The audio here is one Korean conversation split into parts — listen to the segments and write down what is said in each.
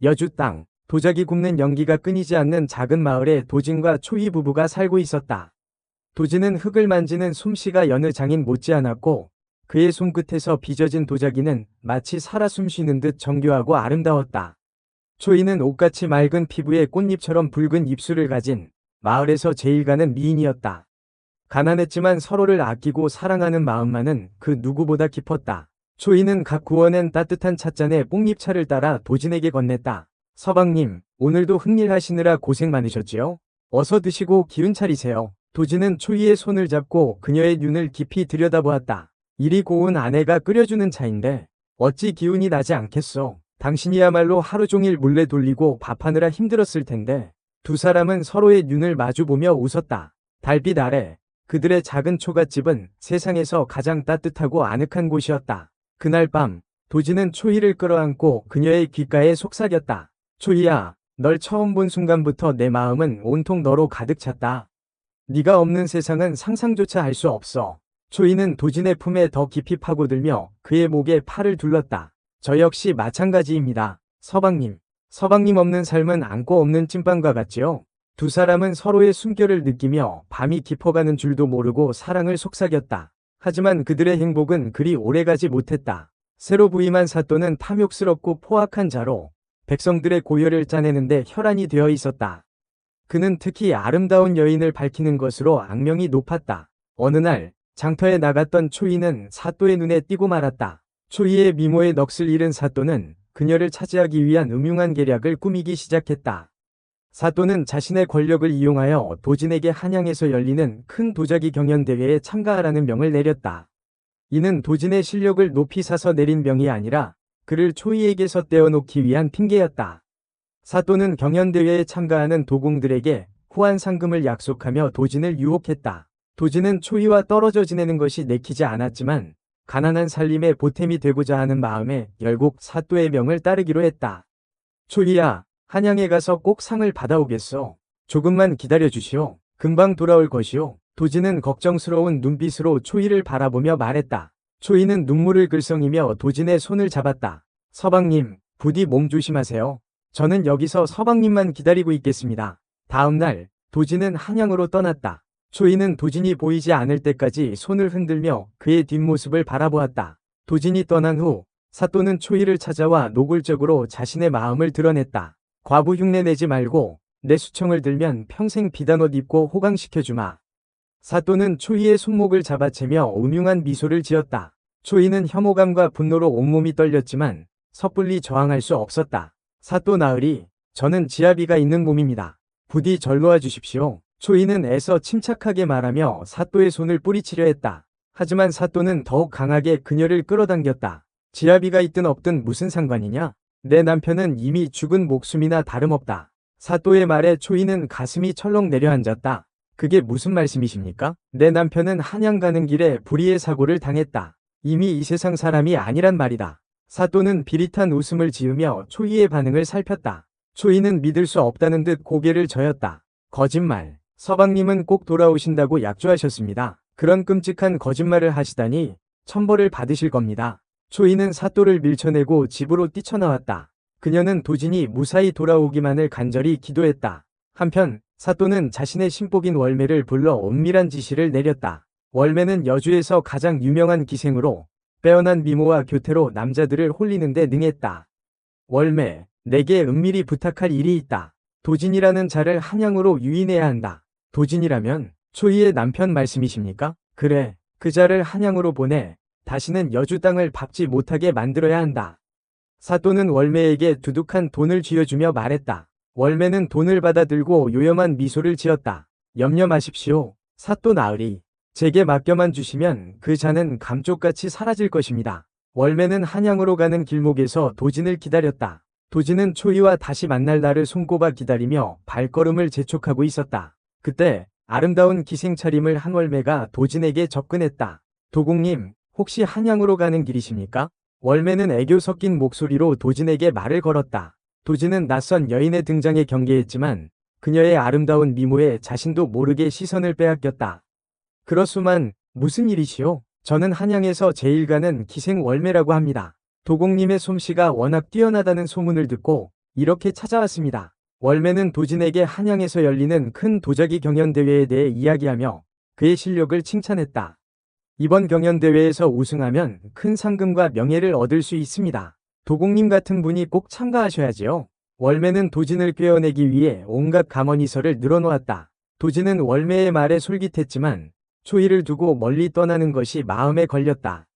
여주 땅, 도자기 굽는 연기가 끊이지 않는 작은 마을에 도진과 초이 부부가 살고 있었다. 도진은 흙을 만지는 솜씨가 여느 장인 못지않았고 그의 손끝에서 빚어진 도자기는 마치 살아 숨쉬는 듯 정교하고 아름다웠다. 초이는 옷같이 맑은 피부에 꽃잎처럼 붉은 입술을 가진 마을에서 제일 가는 미인이었다. 가난했지만 서로를 아끼고 사랑하는 마음만은 그 누구보다 깊었다. 초이는 각 구워낸 따뜻한 찻잔에 뽕잎차를 따라 도진에게 건넸다. 서방님, 오늘도 흙일하시느라 고생 많으셨지요? 어서 드시고 기운 차리세요. 도진은 초이의 손을 잡고 그녀의 눈을 깊이 들여다보았다. 이리 고운 아내가 끓여주는 차인데 어찌 기운이 나지 않겠소. 당신이야말로 하루 종일 몰래 돌리고 밥하느라 힘들었을 텐데 두 사람은 서로의 눈을 마주보며 웃었다. 달빛 아래 그들의 작은 초가집은 세상에서 가장 따뜻하고 아늑한 곳이었다. 그날 밤 도진은 초이를 끌어안고 그녀의 귓가에 속삭였다. 초이야, 널 처음 본 순간부터 내 마음은 온통 너로 가득 찼다. 네가 없는 세상은 상상조차 할 수 없어. 초이는 도진의 품에 더 깊이 파고들며 그의 목에 팔을 둘렀다. 저 역시 마찬가지입니다. 서방님. 서방님 없는 삶은 안고 없는 찐빵과 같지요? 두 사람은 서로의 숨결을 느끼며 밤이 깊어가는 줄도 모르고 사랑을 속삭였다. 하지만 그들의 행복은 그리 오래가지 못했다. 새로 부임한 사또는 탐욕스럽고 포악한 자로 백성들의 고열을 짜내는데 혈안이 되어 있었다. 그는 특히 아름다운 여인을 밝히는 것으로 악명이 높았다. 어느 날 장터에 나갔던 초이는 사또의 눈에 띄고 말았다. 초이의 미모에 넋을 잃은 사또는 그녀를 차지하기 위한 음흉한 계략을 꾸미기 시작했다. 사또는 자신의 권력을 이용하여 도진에게 한양에서 열리는 큰 도자기 경연대회에 참가하라는 명을 내렸다. 이는 도진의 실력을 높이 사서 내린 명이 아니라 그를 초이에게서 떼어놓기 위한 핑계였다. 사또는 경연대회에 참가하는 도공들에게 후한 상금을 약속하며 도진을 유혹했다. 도진은 초이와 떨어져 지내는 것이 내키지 않았지만 가난한 살림에 보탬이 되고자 하는 마음에 결국 사또의 명을 따르기로 했다. 초이야, 한양에 가서 꼭 상을 받아오겠소. 조금만 기다려 주시오. 금방 돌아올 것이오. 도진은 걱정스러운 눈빛으로 초이를 바라보며 말했다. 초이는 눈물을 글썽이며 도진의 손을 잡았다. 서방님, 부디 몸 조심하세요. 저는 여기서 서방님만 기다리고 있겠습니다. 다음 날, 도진은 한양으로 떠났다. 초이는 도진이 보이지 않을 때까지 손을 흔들며 그의 뒷모습을 바라보았다. 도진이 떠난 후, 사또는 초이를 찾아와 노골적으로 자신의 마음을 드러냈다. 과부 흉내 내지 말고 내 수청을 들면 평생 비단 옷 입고 호강시켜주마. 사또는 초이의 손목을 잡아채며 음흉한 미소를 지었다. 초이는 혐오감과 분노로 온몸이 떨렸지만 섣불리 저항할 수 없었다. 사또 나으리, 저는 지아비가 있는 몸입니다. 부디 절 놓아 주십시오. 초이는 애써 침착하게 말하며 사또의 손을 뿌리치려 했다. 하지만 사또는 더욱 강하게 그녀를 끌어당겼다. 지아비가 있든 없든 무슨 상관이냐? 내 남편은 이미 죽은 목숨이나 다름없다. 사또의 말에 초이는 가슴이 철렁 내려앉았다. 그게 무슨 말씀이십니까? 내 남편은 한양 가는 길에 불의의 사고를 당했다. 이미 이 세상 사람이 아니란 말이다. 사또는 비릿한 웃음을 지으며 초이의 반응을 살폈다. 초이는 믿을 수 없다는 듯 고개를 저었다. 거짓말. 서방님은 꼭 돌아오신다고 약조하셨습니다. 그런 끔찍한 거짓말을 하시다니 천벌을 받으실 겁니다. 초이는 사또를 밀쳐내고 집으로 뛰쳐나왔다. 그녀는 도진이 무사히 돌아오기만을 간절히 기도했다. 한편 사또는 자신의 신복인 월매를 불러 엄밀한 지시를 내렸다. 월매는 여주에서 가장 유명한 기생으로 빼어난 미모와 교태로 남자들을 홀리는 데 능했다. 월매, 내게 은밀히 부탁할 일이 있다. 도진이라는 자를 한양으로 유인해야 한다. 도진이라면 초이의 남편 말씀이십니까? 그래, 그 자를 한양으로 보내 다시는 여주 땅을 밟지 못하게 만들어야 한다. 사또는 월매에게 두둑한 돈을 쥐어주며 말했다. 월매는 돈을 받아들고 요염한 미소를 지었다. 염려 마십시오. 사또 나으리. 제게 맡겨만 주시면 그 자는 감쪽같이 사라질 것입니다. 월매는 한양으로 가는 길목에서 도진을 기다렸다. 도진은 초이와 다시 만날 날을 손꼽아 기다리며 발걸음을 재촉하고 있었다. 그때 아름다운 기생 차림을 한 월매가 도진에게 접근했다. 도공님, 혹시 한양으로 가는 길이십니까? 월매는 애교 섞인 목소리로 도진에게 말을 걸었다. 도진은 낯선 여인의 등장에 경계했지만 그녀의 아름다운 미모에 자신도 모르게 시선을 빼앗겼다. 그렇소만 무슨 일이시오? 저는 한양에서 제일 가는 기생 월매라고 합니다. 도공님의 솜씨가 워낙 뛰어나다는 소문을 듣고 이렇게 찾아왔습니다. 월매는 도진에게 한양에서 열리는 큰 도자기 경연대회에 대해 이야기하며 그의 실력을 칭찬했다. 이번 경연대회에서 우승하면 큰 상금과 명예를 얻을 수 있습니다. 도공님 같은 분이 꼭 참가하셔야지요. 월매는 도진을 꿰어내기 위해 온갖 감언이설을 늘어놓았다. 도진은 월매의 말에 솔깃했지만 초이를 두고 멀리 떠나는 것이 마음에 걸렸다.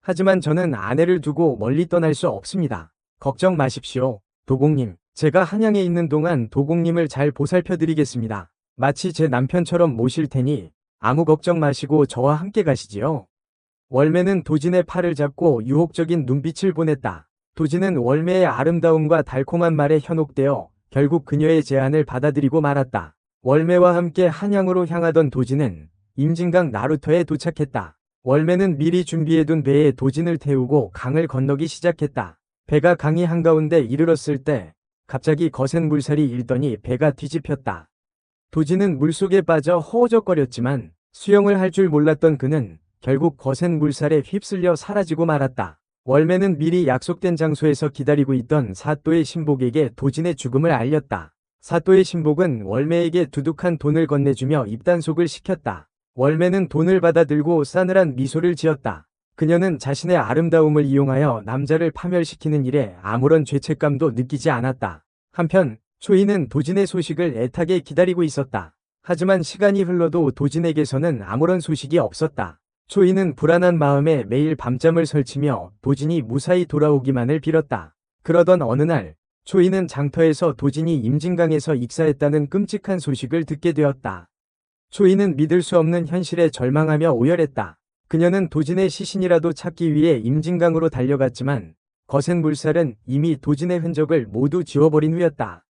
하지만 저는 아내를 두고 멀리 떠날 수 없습니다. 걱정 마십시오. 도공님, 제가 한양에 있는 동안 도공님을 잘 보살펴 드리겠습니다. 마치 제 남편처럼 모실 테니 아무 걱정 마시고 저와 함께 가시지요. 월매는 도진의 팔을 잡고 유혹적인 눈빛을 보냈다. 도진은 월매의 아름다움과 달콤한 말에 현혹되어 결국 그녀의 제안을 받아들이고 말았다. 월매와 함께 한양으로 향하던 도진은 임진강 나루터에 도착했다. 월매는 미리 준비해둔 배에 도진을 태우고 강을 건너기 시작했다. 배가 강이 한가운데 이르렀을 때 갑자기 거센 물살이 일더니 배가 뒤집혔다. 도진은 물속에 빠져 허우적거렸지만 수영을 할 줄 몰랐던 그는 결국 거센 물살에 휩쓸려 사라지고 말았다. 월매는 미리 약속된 장소에서 기다리고 있던 사또의 신복에게 도진의 죽음을 알렸다. 사또의 신복은 월매에게 두둑한 돈을 건네주며 입단속을 시켰다. 월매는 돈을 받아 들고 싸늘한 미소를 지었다. 그녀는 자신의 아름다움을 이용하여 남자를 파멸시키는 일에 아무런 죄책감도 느끼지 않았다. 한편 초이는 도진의 소식을 애타게 기다리고 있었다. 하지만 시간이 흘러도 도진에게서는 아무런 소식이 없었다. 초이는 불안한 마음에 매일 밤잠을 설치며 도진이 무사히 돌아오기만을 빌었다. 그러던 어느 날 초이는 장터에서 도진이 임진강에서 익사했다는 끔찍한 소식을 듣게 되었다. 초이는 믿을 수 없는 현실에 절망하며 오열했다. 그녀는 도진의 시신이라도 찾기 위해 임진강으로 달려갔지만 거센 물살은 이미 도진의 흔적을 모두 지워버린 후였다.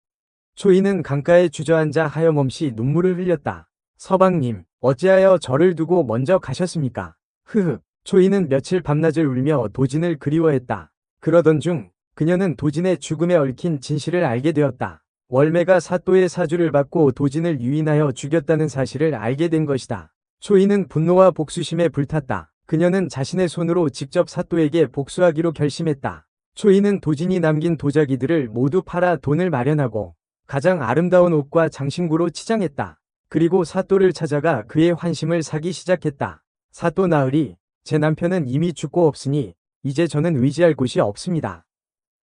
초이는 강가에 주저앉아 하염없이 눈물을 흘렸다. 서방님, 어찌하여 저를 두고 먼저 가셨습니까? 흐흐, 초이는 며칠 밤낮을 울며 도진을 그리워했다. 그러던 중 그녀는 도진의 죽음에 얽힌 진실을 알게 되었다. 월매가 사또의 사주를 받고 도진을 유인하여 죽였다는 사실을 알게 된 것이다. 초이는 분노와 복수심에 불탔다. 그녀는 자신의 손으로 직접 사또에게 복수하기로 결심했다. 초이는 도진이 남긴 도자기들을 모두 팔아 돈을 마련하고 가장 아름다운 옷과 장신구로 치장했다. 그리고 사또를 찾아가 그의 환심을 사기 시작했다. 사또 나으리, 제 남편은 이미 죽고 없으니 이제 저는 의지할 곳이 없습니다.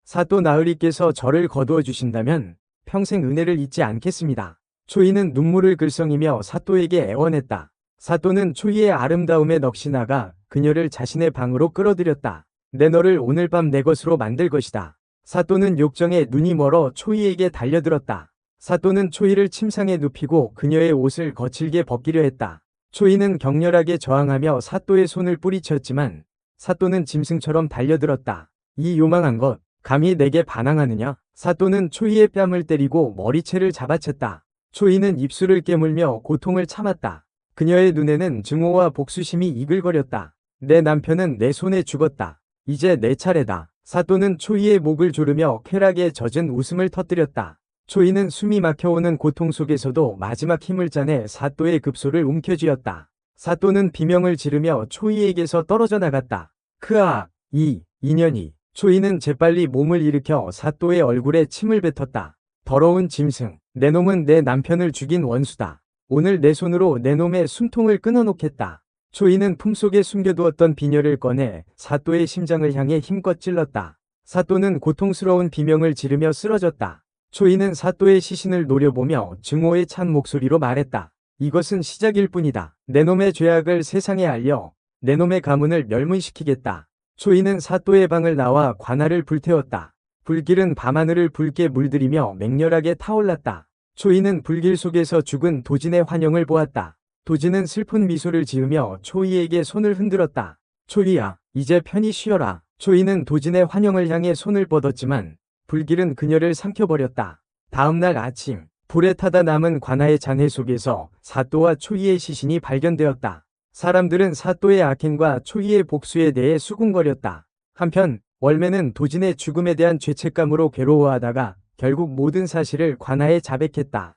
사또 나으리께서 저를 거두어 주신다면 평생 은혜를 잊지 않겠습니다. 초이는 눈물을 글썽이며 사또에게 애원했다. 사또는 초이의 아름다움에 넋이 나가 그녀를 자신의 방으로 끌어들였다. 내 너를 오늘 밤 내 것으로 만들 것이다. 사또는 욕정에 눈이 멀어 초이에게 달려들었다. 사또는 초이를 침상에 눕히고 그녀의 옷을 거칠게 벗기려 했다. 초이는 격렬하게 저항하며 사또의 손을 뿌리쳤지만 사또는 짐승처럼 달려들었다. 이 요망한 것, 감히 내게 반항하느냐? 사또는 초이의 뺨을 때리고 머리채를 잡아챘다. 초이는 입술을 깨물며 고통을 참았다. 그녀의 눈에는 증오와 복수심이 이글거렸다. 내 남편은 내 손에 죽었다. 이제 내 차례다. 사또는 초이의 목을 조르며 쾌락에 젖은 웃음을 터뜨렸다. 초이는 숨이 막혀오는 고통 속에서도 마지막 힘을 짜내 사또의 급소를 움켜쥐었다. 사또는 비명을 지르며 초이에게서 떨어져 나갔다. 크아, 이, 인연이. 초이는 재빨리 몸을 일으켜 사또의 얼굴에 침을 뱉었다. 더러운 짐승, 내 놈은 내 남편을 죽인 원수다. 오늘 내 손으로 내 놈의 숨통을 끊어놓겠다. 초이는 품속에 숨겨두었던 비녀를 꺼내 사또의 심장을 향해 힘껏 찔렀다. 사또는 고통스러운 비명을 지르며 쓰러졌다. 초이는 사또의 시신을 노려보며 증오에 찬 목소리로 말했다. 이것은 시작일 뿐이다. 내 놈의 죄악을 세상에 알려 내 놈의 가문을 멸문시키겠다. 초이는 사또의 방을 나와 관아를 불태웠다. 불길은 밤하늘을 붉게 물들이며 맹렬하게 타올랐다. 초이는 불길 속에서 죽은 도진의 환영을 보았다. 도진은 슬픈 미소를 지으며 초이에게 손을 흔들었다. 초이야, 이제 편히 쉬어라. 초이는 도진의 환영을 향해 손을 뻗었지만 불길은 그녀를 삼켜버렸다. 다음날 아침, 불에 타다 남은 관아의 잔해 속에서 사또와 초이의 시신이 발견되었다. 사람들은 사또의 악행과 초이의 복수에 대해 수군거렸다. 한편 월매는 도진의 죽음에 대한 죄책감으로 괴로워하다가 결국 모든 사실을 관아에 자백했다.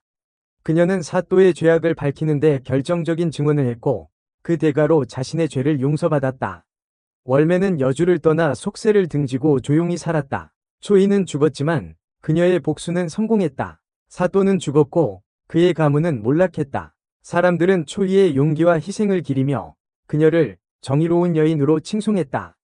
그녀는 사또의 죄악을 밝히는데 결정적인 증언을 했고 그 대가로 자신의 죄를 용서받았다. 월매는 여주를 떠나 속세를 등지고 조용히 살았다. 초이는 죽었지만 그녀의 복수는 성공했다. 사또는 죽었고 그의 가문은 몰락했다. 사람들은 초이의 용기와 희생을 기리며 그녀를 정의로운 여인으로 칭송했다.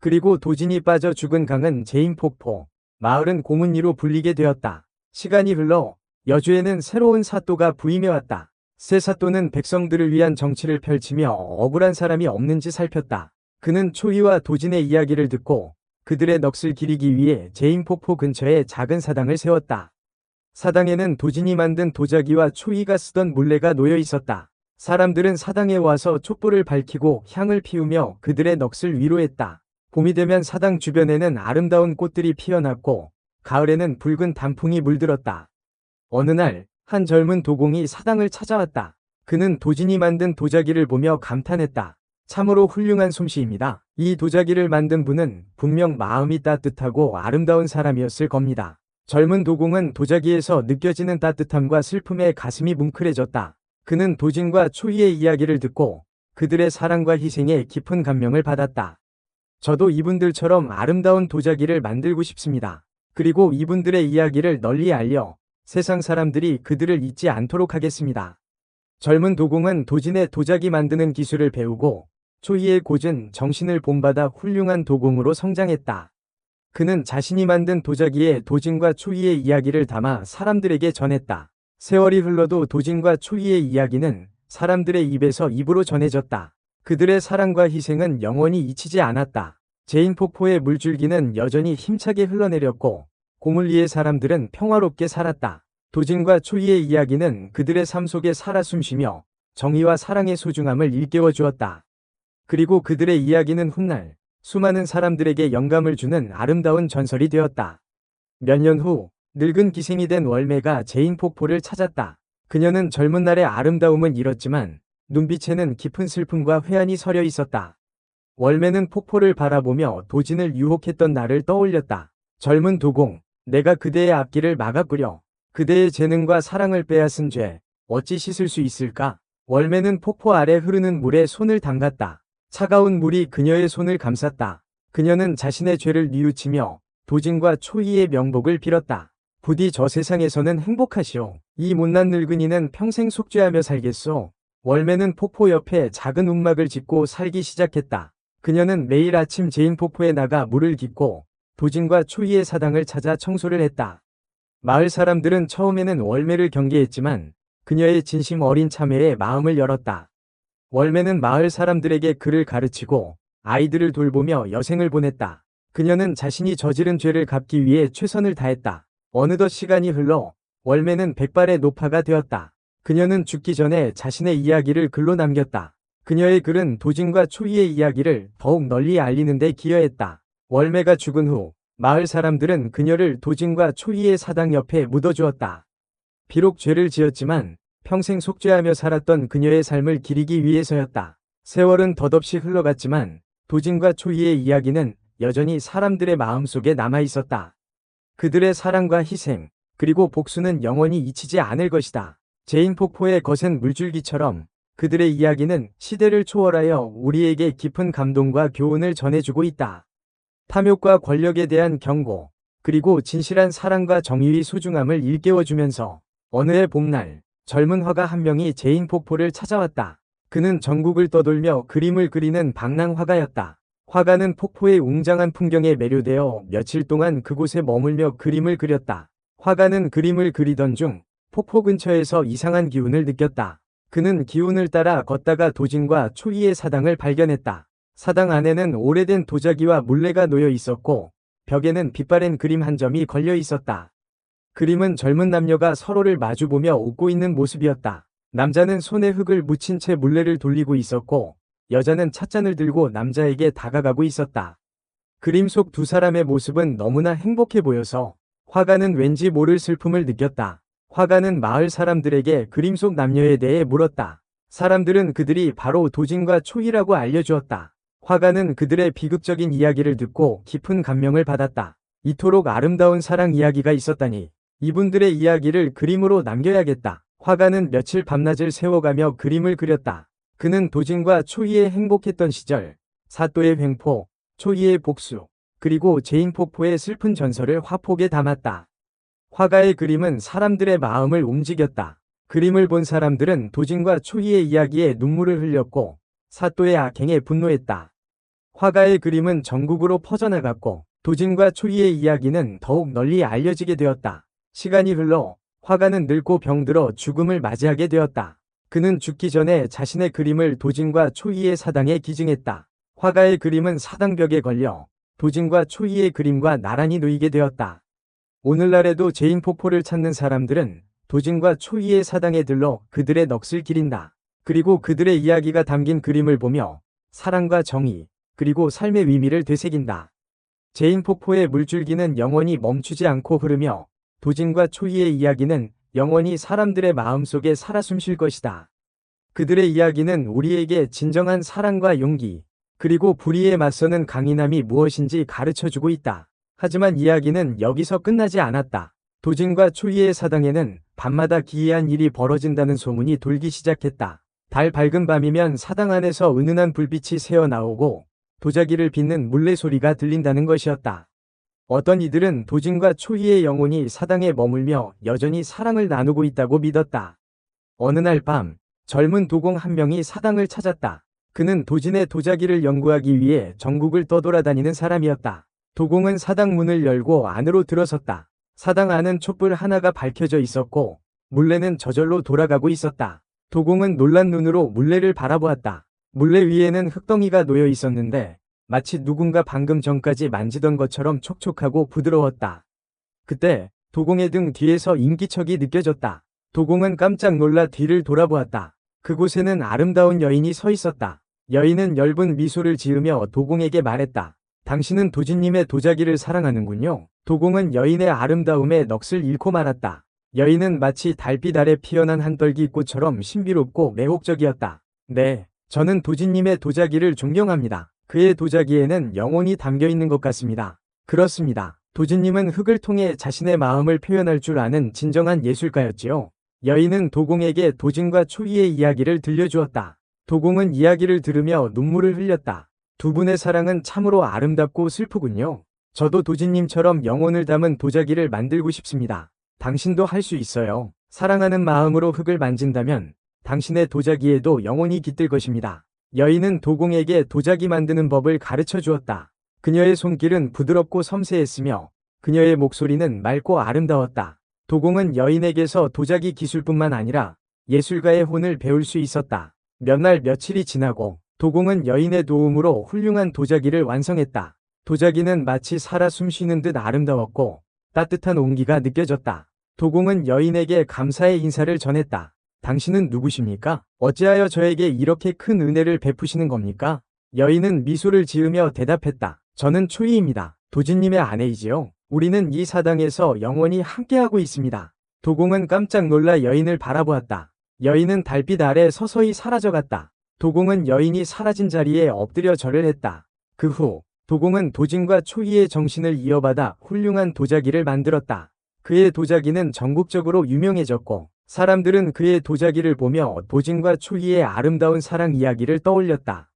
그리고 도진이 빠져 죽은 강은 제인 폭포, 마을은 고문리로 불리게 되었다. 시간이 흘러 여주에는 새로운 사또가 부임해왔다. 새 사또는 백성들을 위한 정치를 펼치며 억울한 사람이 없는지 살폈다. 그는 초이와 도진의 이야기를 듣고 그들의 넋을 기리기 위해 제인폭포 근처에 작은 사당을 세웠다. 사당에는 도진이 만든 도자기와 초이가 쓰던 물레가 놓여 있었다. 사람들은 사당에 와서 촛불을 밝히고 향을 피우며 그들의 넋을 위로했다. 봄이 되면 사당 주변에는 아름다운 꽃들이 피어났고 가을에는 붉은 단풍이 물들었다. 어느 날 한 젊은 도공이 사당을 찾아왔다. 그는 도진이 만든 도자기를 보며 감탄했다. 참으로 훌륭한 솜씨입니다. 이 도자기를 만든 분은 분명 마음이 따뜻하고 아름다운 사람이었을 겁니다. 젊은 도공은 도자기에서 느껴지는 따뜻함과 슬픔에 가슴이 뭉클해졌다. 그는 도진과 초이의 이야기를 듣고 그들의 사랑과 희생에 깊은 감명을 받았다. 저도 이분들처럼 아름다운 도자기를 만들고 싶습니다. 그리고 이분들의 이야기를 널리 알려 세상 사람들이 그들을 잊지 않도록 하겠습니다. 젊은 도공은 도진의 도자기 만드는 기술을 배우고 초이의 고전 정신을 본받아 훌륭한 도공으로 성장했다. 그는 자신이 만든 도자기에 도진과 초이의 이야기를 담아 사람들에게 전했다. 세월이 흘러도 도진과 초이의 이야기는 사람들의 입에서 입으로 전해졌다. 그들의 사랑과 희생은 영원히 잊히지 않았다. 제인 폭포의 물줄기는 여전히 힘차게 흘러내렸고 고물리의 사람들은 평화롭게 살았다. 도진과 초이의 이야기는 그들의 삶 속에 살아 숨쉬며 정의와 사랑의 소중함을 일깨워 주었다. 그리고 그들의 이야기는 훗날 수많은 사람들에게 영감을 주는 아름다운 전설이 되었다. 몇 년 후 늙은 기생이 된 월매가 제인 폭포를 찾았다. 그녀는 젊은 날의 아름다움은 잃었지만 눈빛에는 깊은 슬픔과 회한이 서려 있었다. 월매는 폭포를 바라보며 도진을 유혹했던 날을 떠올렸다. 젊은 도공, 내가 그대의 앞길을 막아꾸려 그대의 재능과 사랑을 빼앗은 죄 어찌 씻을 수 있을까? 월매는 폭포 아래 흐르는 물에 손을 담갔다. 차가운 물이 그녀의 손을 감쌌다. 그녀는 자신의 죄를 뉘우치며 도진과 초이의 명복을 빌었다. 부디 저 세상에서는 행복하시오. 이 못난 늙은이는 평생 속죄하며 살겠소. 월매는 폭포 옆에 작은 움막을 짓고 살기 시작했다. 그녀는 매일 아침 제인 폭포에 나가 물을 깃고 도진과 초이의 사당을 찾아 청소를 했다. 마을 사람들은 처음에는 월매를 경계했지만 그녀의 진심 어린 참회에 마음을 열었다. 월매는 마을 사람들에게 글을 가르치고 아이들을 돌보며 여생을 보냈다. 그녀는 자신이 저지른 죄를 갚기 위해 최선을 다했다. 어느덧 시간이 흘러 월매는 백발의 노파가 되었다. 그녀는 죽기 전에 자신의 이야기를 글로 남겼다. 그녀의 글은 도진과 초이의 이야기를 더욱 널리 알리는 데 기여했다. 월매가 죽은 후 마을 사람들은 그녀를 도진과 초이의 사당 옆에 묻어주었다. 비록 죄를 지었지만 평생 속죄하며 살았던 그녀의 삶을 기리기 위해서였다. 세월은 덧없이 흘러갔지만 도진과 초이의 이야기는 여전히 사람들의 마음속에 남아 있었다. 그들의 사랑과 희생, 그리고 복수는 영원히 잊히지 않을 것이다. 제인 폭포의 거센 물줄기처럼 그들의 이야기는 시대를 초월하여 우리에게 깊은 감동과 교훈을 전해주고 있다. 탐욕과 권력에 대한 경고, 그리고 진실한 사랑과 정의의 소중함을 일깨워주면서 어느 해 봄날 젊은 화가 한 명이 제인 폭포를 찾아왔다. 그는 전국을 떠돌며 그림을 그리는 방랑 화가였다. 화가는 폭포의 웅장한 풍경에 매료되어 며칠 동안 그곳에 머물며 그림을 그렸다. 화가는 그림을 그리던 중 폭포 근처에서 이상한 기운을 느꼈다. 그는 기운을 따라 걷다가 도진과 초이의 사당을 발견했다. 사당 안에는 오래된 도자기와 물레가 놓여 있었고 벽에는 빛바랜 그림 한 점이 걸려 있었다. 그림은 젊은 남녀가 서로를 마주보며 웃고 있는 모습이었다. 남자는 손에 흙을 묻힌 채 물레를 돌리고 있었고 여자는 찻잔을 들고 남자에게 다가가고 있었다. 그림 속 두 사람의 모습은 너무나 행복해 보여서 화가는 왠지 모를 슬픔을 느꼈다. 화가는 마을 사람들에게 그림 속 남녀에 대해 물었다. 사람들은 그들이 바로 도진과 초이라고 알려주었다. 화가는 그들의 비극적인 이야기를 듣고 깊은 감명을 받았다. 이토록 아름다운 사랑 이야기가 있었다니 이분들의 이야기를 그림으로 남겨야겠다. 화가는 며칠 밤낮을 세워가며 그림을 그렸다. 그는 도진과 초이의 행복했던 시절, 사또의 횡포, 초이의 복수, 그리고 제인 폭포의 슬픈 전설을 화폭에 담았다. 화가의 그림은 사람들의 마음을 움직였다. 그림을 본 사람들은 도진과 초이의 이야기에 눈물을 흘렸고 사또의 악행에 분노했다. 화가의 그림은 전국으로 퍼져나갔고 도진과 초이의 이야기는 더욱 널리 알려지게 되었다. 시간이 흘러 화가는 늙고 병들어 죽음을 맞이하게 되었다. 그는 죽기 전에 자신의 그림을 도진과 초이의 사당에 기증했다. 화가의 그림은 사당벽에 걸려 도진과 초이의 그림과 나란히 놓이게 되었다. 오늘날에도 제인폭포를 찾는 사람들은 도진과 초이의 사당에 들러 그들의 넋을 기린다. 그리고 그들의 이야기가 담긴 그림을 보며 사랑과 정의, 그리고 삶의 의미를 되새긴다. 제인 폭포의 물줄기는 영원히 멈추지 않고 흐르며 도진과 초이의 이야기는 영원히 사람들의 마음속에 살아 숨쉴 것이다. 그들의 이야기는 우리에게 진정한 사랑과 용기, 그리고 불의에 맞서는 강인함이 무엇인지 가르쳐주고 있다. 하지만 이야기는 여기서 끝나지 않았다. 도진과 초이의 사당에는 밤마다 기이한 일이 벌어진다는 소문이 돌기 시작했다. 달 밝은 밤이면 사당 안에서 은은한 불빛이 새어나오고 도자기를 빚는 물레 소리가 들린다는 것이었다. 어떤 이들은 도진과 초이의 영혼이 사당에 머물며 여전히 사랑을 나누고 있다고 믿었다. 어느 날 밤, 젊은 도공 한 명이 사당을 찾았다. 그는 도진의 도자기를 연구하기 위해 전국을 떠돌아다니는 사람이었다. 도공은 사당 문을 열고 안으로 들어섰다. 사당 안은 촛불 하나가 밝혀져 있었고 물레는 저절로 돌아가고 있었다. 도공은 놀란 눈으로 물레를 바라보았다. 물레 위에는 흙덩이가 놓여 있었는데 마치 누군가 방금 전까지 만지던 것처럼 촉촉하고 부드러웠다. 그때 도공의 등 뒤에서 인기척이 느껴졌다. 도공은 깜짝 놀라 뒤를 돌아보았다. 그곳에는 아름다운 여인이 서 있었다. 여인은 엷은 미소를 지으며 도공에게 말했다. 당신은 도진님의 도자기를 사랑하는군요. 도공은 여인의 아름다움에 넋을 잃고 말았다. 여인은 마치 달빛 아래 피어난 한떨기 꽃처럼 신비롭고 매혹적이었다. 네, 저는 도진님의 도자기를 존경합니다. 그의 도자기에는 영혼이 담겨 있는 것 같습니다. 그렇습니다. 도진님은 흙을 통해 자신의 마음을 표현할 줄 아는 진정한 예술가였지요. 여인은 도공에게 도진과 초이의 이야기를 들려주었다. 도공은 이야기를 들으며 눈물을 흘렸다. 두 분의 사랑은 참으로 아름답고 슬프군요. 저도 도진님처럼 영혼을 담은 도자기를 만들고 싶습니다. 당신도 할 수 있어요. 사랑하는 마음으로 흙을 만진다면 당신의 도자기에도 영혼이 깃들 것입니다. 여인은 도공에게 도자기 만드는 법을 가르쳐 주었다. 그녀의 손길은 부드럽고 섬세했으며 그녀의 목소리는 맑고 아름다웠다. 도공은 여인에게서 도자기 기술뿐만 아니라 예술가의 혼을 배울 수 있었다. 몇 날 며칠이 지나고 도공은 여인의 도움으로 훌륭한 도자기를 완성했다. 도자기는 마치 살아 숨쉬는 듯 아름다웠고 따뜻한 온기가 느껴졌다. 도공은 여인에게 감사의 인사를 전했다. 당신은 누구십니까? 어찌하여 저에게 이렇게 큰 은혜를 베푸시는 겁니까? 여인은 미소를 지으며 대답했다. 저는 초이입니다. 도진님의 아내이지요. 우리는 이 사당에서 영원히 함께하고 있습니다. 도공은 깜짝 놀라 여인을 바라보았다. 여인은 달빛 아래 서서히 사라져갔다. 도공은 여인이 사라진 자리에 엎드려 절을 했다. 그 후 도공은 도진과 초이의 정신을 이어받아 훌륭한 도자기를 만들었다. 그의 도자기는 전국적으로 유명해졌고 사람들은 그의 도자기를 보며 도진과 초이의 아름다운 사랑 이야기를 떠올렸다.